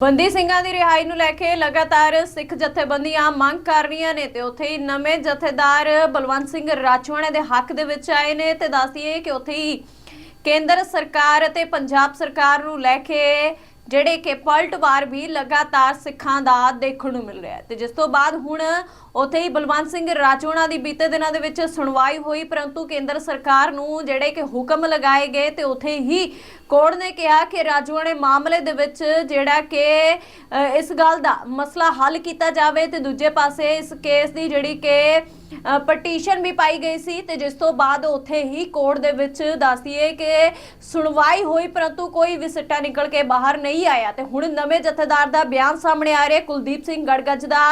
ਬੰਦੀ ਸਿੰਘਾਂ ਦੀ ਰਿਹਾਈ ਨੂੰ ਲੈ ਕੇ ਲਗਾਤਾਰ ਸਿੱਖ ਜਥੇਬੰਦੀਆਂ ਮੰਗ ਕਰ ਰਹੀਆਂ ਨੇ ਤੇ ਉੱਥੇ ਹੀ ਨਵੇਂ ਜਥੇਦਾਰ ਬਲਵੰਤ ਸਿੰਘ ਰਾਜਵਾਣੇ ਦੇ ਹੱਕ ਦੇ ਵਿੱਚ ਆਏ ਨੇ ਤੇ ਦੱਸਦੀਏ ਕਿ ਉੱਥੇ ਹੀ ਕੇਂਦਰ ਸਰਕਾਰ ਅਤੇ ਪੰਜਾਬ ਸਰਕਾਰ ਨੂੰ ਲੈ ਕੇ ਜਿਹੜੇ ਕਿ ਪਲਟਵਾਰ ਵੀ ਲਗਾਤਾਰ ਸਿੱਖਾਂ ਦਾ ਦੇਖਣ ਨੂੰ ਮਿਲ ਰਿਹਾ ਹੈ। ਤੇ ਜਿਸ ਤੋਂ ਬਾਅਦ ਹੁਣ ਉੱਥੇ ਹੀ ਬਲਵੰਤ ਸਿੰਘ ਰਾਜੋਣਾ ਦੀ ਬੀਤੇ ਦਿਨਾਂ ਦੇ ਵਿੱਚ ਸੁਣਵਾਈ ਹੋਈ, ਪਰੰਤੂ ਕੇਂਦਰ ਸਰਕਾਰ ਨੂੰ ਜਿਹੜੇ ਕਿ ਹੁਕਮ ਲਗਾਏ ਗਏ ਤੇ ਉੱਥੇ ਹੀ ਕੋਰਟ ਨੇ ਕਿਹਾ ਕਿ ਰਾਜੋਣੇ ਮਾਮਲੇ ਦੇ ਵਿੱਚ ਜਿਹੜਾ ਕਿ ਇਸ ਗੱਲ ਦਾ ਮਸਲਾ ਹੱਲ ਕੀਤਾ ਜਾਵੇ ਤੇ ਦੂਜੇ ਪਾਸੇ ਇਸ ਕੇਸ ਦੀ ਜਿਹੜੀ ਕਿ ਪਟੀਸ਼ਨ ਵੀ ਪਾਈ ਗਈ ਸੀ ਤੇ ਜਿਸ ਤੋਂ ਬਾਅਦ ਉੱਥੇ ਹੀ ਕੋਰਟ ਦੇ ਵਿੱਚ ਦੱਸਦੀਏ ਕਿ ਸੁਣਵਾਈ ਹੋਈ, ਪਰੰਤੂ ਕੋਈ ਵੀ ਸਿੱਟਾ ਨਿਕਲ ਕੇ ਬਾਹਰ ਨਹੀਂ ਆਇਆ ਤੇ ਹੁਣ ਨਵੇਂ ਜਥੇਦਾਰ ਦਾ ਬਿਆਨ ਸਾਹਮਣੇ ਆ ਰਿਹਾ। ਕੁਲਦੀਪ ਸਿੰਘ ਗੜਗੱਜ ਦਾ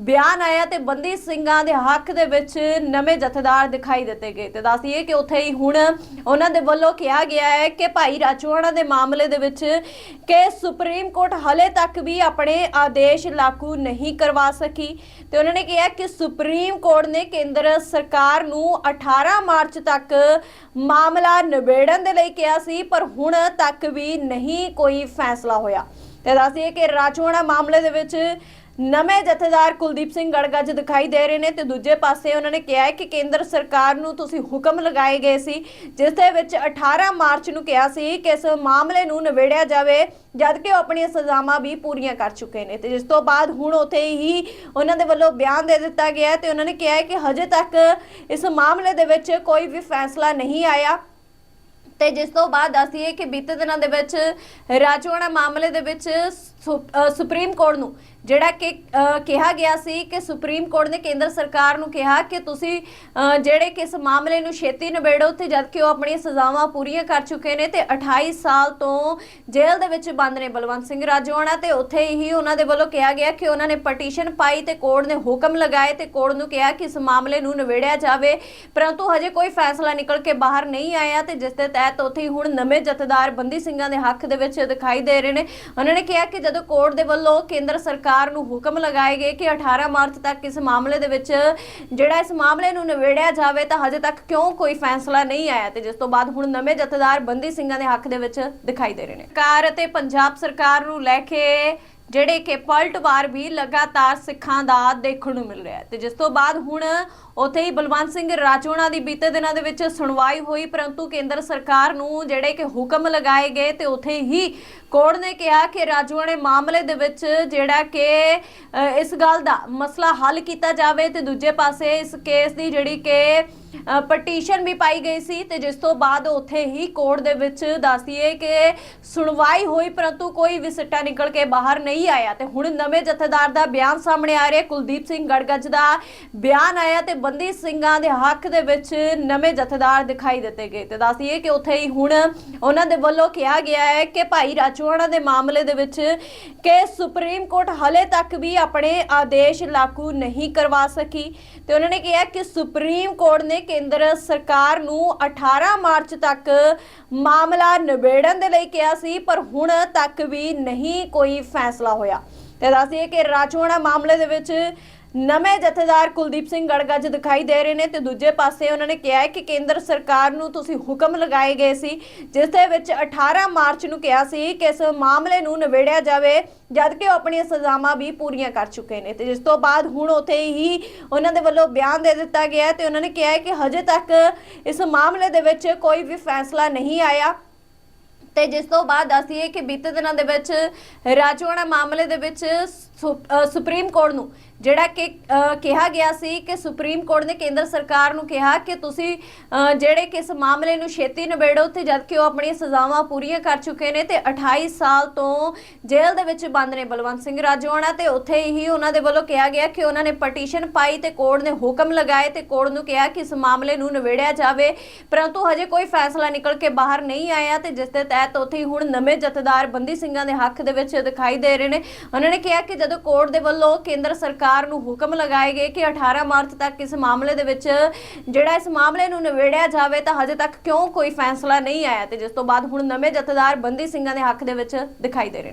ਬਿਆਨ ਆਇਆ ਤੇ ਬੰਦੀ ਸਿੰਘਾਂ ਦੇ ਹੱਕ ਦੇ ਵਿੱਚ ਨਵੇਂ ਜਥੇਦਾਰ ਦਿਖਾਈ ਦਿੱਤੇ ਗਏ ਤੇ ਦੱਸਦੀਏ ਕਿ ਉੱਥੇ ਹੀ ਹੁਣ ਉਹਨਾਂ ਦੇ ਵੱਲੋਂ ਕਿਹਾ ਗਿਆ ਹੈ ਕਿ ਭਾਈ ਰਾਜੋਆਣਾ ਦੇ ਮਾਮਲੇ ਦੇ ਵਿੱਚ ਕਿ ਸੁਪਰੀਮ ਕੋਰਟ ਹਲੇ ਤੱਕ ਵੀ ਆਪਣੇ ਆਦੇਸ਼ ਲਾਗੂ ਨਹੀਂ ਕਰਵਾ ਸਕੀ ਤੇ ਉਹਨਾਂ ਨੇ ਕਿਹਾ ਕਿ ਸੁਪਰੀਮ ਕੋਰਟ ਨੇ ਕੇਂਦਰ ਸਰਕਾਰ ਨੂੰ 18 ਮਾਰਚ ਤੱਕ ਮਾਮਲਾ ਨਿਬੇੜਨ ਦੇ ਲਈ ਕਿਹਾ ਸੀ, ਪਰ ਹੁਣ ਤੱਕ ਵੀ ਨਹੀਂ ਕੋਈ ਫੈਸਲਾ ਹੋਇਆ। ਤੇ ਦੱਸਦੀਏ ਕਿ ਰਾਜੋਆਣਾ ਮਾਮਲੇ ਦੇ ਵਿੱਚ ਨਵੇਂ ਜਥੇਦਾਰ ਕੁਲਦੀਪ ਸਿੰਘ ਗੜਗਾ ਗੜਗੱਜ ਦਿਖਾਈ ਦੇ ਰਹੇ ਨੇ ਤੇ ਦੂਜੇ ਪਾਸੇ ਉਹਨਾਂ ਨੇ ਕਿਹਾ ਹੈ ਕਿ ਕੇਂਦਰ ਸਰਕਾਰ ਨੂੰ ਤੁਸੀਂ ਹੁਕਮ ਲਗਾਏ ਗਏ ਸੀ, ਜਿਸ ਦੇ ਵਿੱਚ 18 ਮਾਰਚ ਨੂੰ ਕਿਹਾ ਸੀ ਕਿ ਇਸ ਮਾਮਲੇ ਨੂੰ ਨਿਬੇੜਿਆ ਜਾਵੇ, ਜਦ ਕਿ ਉਹ ਆਪਣੀਆਂ ਸਜ਼ਾਵਾਂ ਵੀ ਪੂਰੀਆਂ ਕਰ ਚੁੱਕੇ ਨੇ। ਤੇ ਜਿਸ ਤੋਂ ਬਾਅਦ ਹੁਣ ਉਥੇ ਹੀ ਉਹਨਾਂ ਦੇ ਵੱਲੋਂ ਬਿਆਨ ਦੇ ਦਿੱਤਾ ਗਿਆ ਹੈ ਤੇ ਉਹਨਾਂ ਨੇ ਕਿਹਾ ਹੈ ਕਿ ਹਜੇ ਤੱਕ ਇਸ ਮਾਮਲੇ ਦੇ ਵਿੱਚ ਕੋਈ ਵੀ ਫੈਸਲਾ ਨਹੀਂ ਆਇਆ। ਤੇ ਜਿਸ ਤੋਂ ਬਾਅਦ ਦੱਸੀਏ ਕਿ ਬੀਤੇ ਦਿਨਾਂ ਦੇ ਵਿੱਚ ਰਾਜੋਆਣਾ ਮਾਮਲੇ ਦੇ ਵਿੱਚ ਸੁਪਰੀਮ ਕੋਰਟ ਨੂੰ, ਜਿਹੜਾ ਕਿ ਕਿਹਾ ਗਿਆ ਸੀ ਕਿ ਸੁਪਰੀਮ ਕੋਰਟ ਨੇ ਕੇਂਦਰ ਸਰਕਾਰ ਨੂੰ ਕਿਹਾ ਕਿ ਤੁਸੀਂ ਜਿਹੜੇ ਕਿ ਇਸ ਮਾਮਲੇ ਨੂੰ ਛੇਤੀ ਨਿਬੇੜੋ ਤੇ ਜਦ ਕਿ ਉਹ ਆਪਣੀਆਂ ਸਜ਼ਾਵਾਂ ਪੂਰੀਆਂ ਕਰ ਚੁੱਕੇ ਨੇ ਤੇ 28 ਸਾਲ ਤੋਂ ਜੇਲ੍ਹ ਦੇ ਵਿੱਚ ਬੰਦ ਨੇ ਬਲਵੰਤ ਸਿੰਘ ਰਾਜੋਆਣਾ ਤੇ ਉੱਥੇ ਹੀ ਉਹਨਾਂ ਦੇ ਵੱਲੋਂ ਕਿਹਾ ਗਿਆ ਕਿ ਉਹਨਾਂ ਨੇ ਪਟੀਸ਼ਨ ਪਾਈ ਤੇ ਕੋਰਟ ਨੇ ਹੁਕਮ ਲਗਾਏ ਤੇ ਕੋਰਟ ਨੂੰ ਕਿਹਾ ਕਿ ਇਸ ਮਾਮਲੇ ਨੂੰ ਨਿਬੇੜਿਆ ਜਾਵੇ, ਪਰੰਤੂ ਹਜੇ ਕੋਈ ਫੈਸਲਾ ਨਿਕਲ ਕੇ ਬਾਹਰ ਨਹੀਂ ਆਇਆ ਤੇ ਜਿਸ ਦੇ ਤਹਿਤ ਉੱਥੇ ਹੀ ਹੁਣ ਨਵੇਂ ਜਥੇਦਾਰ ਬੰਦੀ ਸਿੰਘਾਂ ਦੇ ਹੱਕ ਦੇ ਵਿੱਚ ਦਿਖਾਈ ਦੇ ਰਹੇ ਨੇ। ਉਹਨਾਂ ਨੇ ਕਿਹਾ ਕਿ ਜਦੋਂ ਕੋਰਟ ਦੇ ਵੱਲੋਂ ਕੇਂਦਰ ਸਰਕਾਰ ਨੂੰ ਹੁਕਮ ਲਗਾਏ ਗਏ ਕਿ 18 ਮਾਰਚ ਤੱਕ ਇਸ ਮਾਮਲੇ ਦੇ ਵਿੱਚ ਜਿਹੜਾ ਇਸ ਮਾਮਲੇ ਨੂੰ ਨਿਬੇੜਿਆ ਜਾਵੇ, ਤਾਂ ਹਜੇ ਤੱਕ ਕਿਉਂ ਕੋਈ ਫੈਸਲਾ ਨਹੀਂ ਆਇਆ ਤੇ ਜਿਸ ਤੋਂ ਬਾਅਦ ਹੁਣ ਨਵੇਂ ਜਥੇਦਾਰ ਬੰਦੀ ਸਿੰਘਾਂ ਦੇ ਹੱਕ ਦੇ ਵਿੱਚ ਦਿਖਾਈ ਦੇ ਰਹੇ ਨੇ। ਸਰਕਾਰ ਅਤੇ ਪੰਜਾਬ ਸਰਕਾਰ ਨੂੰ ਲੈ ਕੇ ਜਿਹੜੇ ਕਿ ਪਲਟਵਾਰ ਵੀ ਲਗਾਤਾਰ ਸਿੱਖਾਂ ਦਾ ਦੇਖਣ ਨੂੰ ਮਿਲ ਰਿਹਾ ਹੈ। ਤੇ ਜਿਸ ਤੋਂ ਬਾਅਦ ਹੁਣ ਉੱਥੇ ਹੀ ਬਲਵੰਤ ਸਿੰਘ ਰਾਜੋਣਾ ਦੀ ਬੀਤੇ ਦਿਨਾਂ ਦੇ ਵਿੱਚ ਸੁਣਵਾਈ ਹੋਈ, ਪਰੰਤੂ ਕੇਂਦਰ ਸਰਕਾਰ ਨੂੰ ਜਿਹੜੇ ਕਿ ਹੁਕਮ ਲਗਾਏ ਗਏ ਤੇ ਉੱਥੇ ਹੀ ਕੋਰਟ ਨੇ ਕਿਹਾ ਕਿ ਰਾਜੋਆਣੇ ਮਾਮਲੇ ਦੇ ਵਿੱਚ ਜਿਹੜਾ ਕਿ ਇਸ ਗੱਲ ਦਾ ਮਸਲਾ ਹੱਲ ਕੀਤਾ ਜਾਵੇ ਤੇ ਦੂਜੇ ਪਾਸੇ ਇਸ ਕੇਸ ਦੀ ਜਿਹੜੀ ਕਿ ਪਟੀਸ਼ਨ ਵੀ ਪਾਈ ਗਈ ਸੀ ਤੇ ਜਿਸ ਤੋਂ ਬਾਅਦ ਉੱਥੇ ਹੀ ਕੋਰਟ ਦੇ ਵਿੱਚ ਦੱਸਦੀਏ ਕਿ ਸੁਣਵਾਈ ਹੋਈ, ਪਰੰਤੂ ਕੋਈ ਵੀ ਸਿੱਟਾ ਨਿਕਲ ਕੇ ਬਾਹਰ ਨਹੀਂ ਆਇਆ ਤੇ ਹੁਣ ਨਵੇਂ ਜਥੇਦਾਰ ਦਾ ਬਿਆਨ ਸਾਹਮਣੇ ਆ ਰਿਹਾ। ਕੁਲਦੀਪ ਸਿੰਘ ਗੜਗੱਜ ਦਾ ਬਿਆਨ ਆਇਆ ਤੇ ਬੰਦੀ ਸਿੰਘਾਂ ਦੇ ਹੱਕ ਦੇ ਵਿੱਚ ਨਵੇਂ ਜਥੇਦਾਰ ਦਿਖਾਈ ਦਿੱਤੇ ਗਏ ਤੇ ਦੱਸਦੀਏ ਕਿ ਉੱਥੇ ਹੀ ਹੁਣ ਉਹਨਾਂ ਦੇ ਵੱਲੋਂ ਕਿਹਾ ਗਿਆ ਹੈ ਕਿ ਭਾਈ ਰਾਜੋਆਣਾ ਦੇ ਮਾਮਲੇ ਦੇ ਵਿੱਚ ਕਿ ਸੁਪਰੀਮ ਕੋਰਟ ਹਲੇ ਤੱਕ ਵੀ ਆਪਣੇ ਆਦੇਸ਼ ਲਾਗੂ ਨਹੀਂ ਕਰਵਾ ਸਕੀ ਤੇ ਉਹਨਾਂ ਨੇ ਕਿਹਾ ਕਿ ਸੁਪਰੀਮ ਕੋਰਟ ਨੇ ਕੇਂਦਰ ਸਰਕਾਰ ਨੂੰ 18 ਮਾਰਚ ਤੱਕ ਮਾਮਲਾ ਨਿਬੇੜਨ ਦੇ ਲਈ ਕਿਹਾ ਸੀ, ਪਰ ਹੁਣ ਤੱਕ ਵੀ ਨਹੀਂ ਕੋਈ ਫੈਸਲਾ ਹੋਇਆ। ਤੇ ਦੱਸਦੀਏ ਕਿ ਰਾਜੋਆਣਾ ਮਾਮਲੇ ਦੇ ਵਿੱਚ ਨਵੇਂ ਜਥੇਦਾਰ ਕੁਲਦੀਪ ਸਿੰਘ ਗੜਗਾ ਜੀ ਦਿਖਾਈ ਦੇ ਰਹੇ ਨੇ ਤੇ ਦੂਜੇ ਪਾਸੇ ਉਹਨਾਂ ਨੇ ਕਿਹਾ ਹੈ ਕਿ ਕੇਂਦਰ ਸਰਕਾਰ ਨੂੰ ਤੁਸੀਂ ਹੁਕਮ ਲਗਾਏ ਗਏ ਸੀ, ਜਿਸ ਦੇ ਵਿੱਚ 18 ਮਾਰਚ ਨੂੰ ਕਿਹਾ ਸੀ ਕਿ ਇਸ ਮਾਮਲੇ ਨੂੰ ਨਿਬੇੜਿਆ ਜਾਵੇ, ਜਦਕਿ ਉਹ ਆਪਣੀਆਂ ਸਜ਼ਾਵਾਂ ਵੀ ਪੂਰੀਆਂ ਕਰ ਚੁੱਕੇ ਨੇ। ਤੇ ਜਿਸ ਤੋਂ ਬਾਅਦ ਹੁਣ ਉਥੇ ਹੀ ਉਹਨਾਂ ਦੇ ਵੱਲੋਂ ਬਿਆਨ ਦੇ ਦਿੱਤਾ ਗਿਆ ਹੈ ਤੇ ਉਹਨਾਂ ਨੇ ਕਿਹਾ ਹੈ ਕਿ ਹਜੇ ਤੱਕ ਇਸ ਮਾਮਲੇ ਦੇ ਵਿੱਚ ਕੋਈ ਵੀ ਫੈਸਲਾ ਨਹੀਂ ਆਇਆ। ਤੇ ਜਿਸ ਤੋਂ ਬਾਅਦ ਦੱਸੀਏ ਕਿ ਬੀਤੇ ਦਿਨਾਂ ਦੇ ਵਿੱਚ ਰਾਜੋਆਣਾ ਮਾਮਲੇ ਦੇ ਵਿੱਚ ਸੁਪਰੀਮ ਕੋਰਟ ਨੂੰ, ਜਿਹੜਾ ਕਿ ਕਿਹਾ ਗਿਆ ਸੀ ਕਿ ਸੁਪਰੀਮ ਕੋਰਟ ਨੇ ਕੇਂਦਰ ਸਰਕਾਰ ਨੂੰ ਕਿਹਾ ਕਿ ਤੁਸੀਂ ਜਿਹੜੇ ਕਿ ਮਾਮਲੇ ਨੂੰ ਛੇਤੀ ਨਿਬੇੜੋ ਤੇ ਜਦ ਕਿ ਉਹ ਆਪਣੀਆਂ ਸਜ਼ਾਵਾਂ ਪੂਰੀਆਂ ਕਰ ਚੁੱਕੇ ਨੇ ਤੇ 28 ਸਾਲ ਤੋਂ ਜੇਲ੍ਹ ਦੇ ਵਿੱਚ ਬੰਦ ਨੇ ਬਲਵੰਤ ਸਿੰਘ ਰਾਜੋਆਣਾ ਤੇ ਉੱਥੇ ਹੀ ਉਹਨਾਂ ਦੇ ਵੱਲੋਂ ਕਿਹਾ ਗਿਆ ਕਿ ਉਹਨਾਂ ਨੇ ਪਟੀਸ਼ਨ ਪਾਈ ਤੇ ਕੋਰਟ ਨੇ ਹੁਕਮ ਲਗਾਏ ਤੇ ਕੋਰਟ ਨੂੰ ਕਿਹਾ ਕਿ ਇਸ ਮਾਮਲੇ ਨੂੰ ਨਿਬੇੜਿਆ ਜਾਵੇ। ਪਰੰਤੂ ਹਜੇ ਕੋਈ ਫੈਸਲਾ ਨਿਕਲ ਕੇ ਬਾਹਰ ਨਹੀਂ ਆਇਆ ਤੇ ਜਿਸ ਦੇ ਤਹਿਤ ਉੱਥੇ ਹੀ ਹੁਣ ਨਵੇਂ ਜਥੇਦਾਰ ਬੰਦੀ ਸਿੰਘਾਂ ਦੇ ਹੱਕ ਦੇ ਵਿੱਚ ਦਿਖਾਈ ਦੇ ਰਹੇ ਨੇ। ਉਹਨਾਂ ਨੇ ਕਿਹਾ ਕਿ ਜਦੋਂ ਜਦੋਂ ਕੋਰਟ ਦੇ ਵੱਲੋਂ ਕੇਂਦਰ ਸਰਕਾਰ ਨੂੰ ਹੁਕਮ ਲਗਾਏ ਗਏ ਕਿ 18 ਮਾਰਚ ਤੱਕ ਇਸ ਮਾਮਲੇ ਦੇ ਵਿੱਚ ਜਿਹੜਾ ਇਸ ਮਾਮਲੇ ਨੂੰ ਨਿਬੇੜਿਆ ਜਾਵੇ ਤਾਂ ਹਜੇ ਤੱਕ ਕਿਉਂ ਕੋਈ ਫੈਸਲਾ ਨਹੀਂ ਆਇਆ ਤੇ ਜਿਸ ਤੋਂ ਬਾਅਦ ਹੁਣ ਨਵੇਂ ਜਥੇਦਾਰ ਬੰਦੀ ਸਿੰਘਾਂ ਦੇ ਹੱਕ ਦੇ ਵਿੱਚ ਦਿਖਾਈ ਦੇ ਰਹੇ ਨੇ।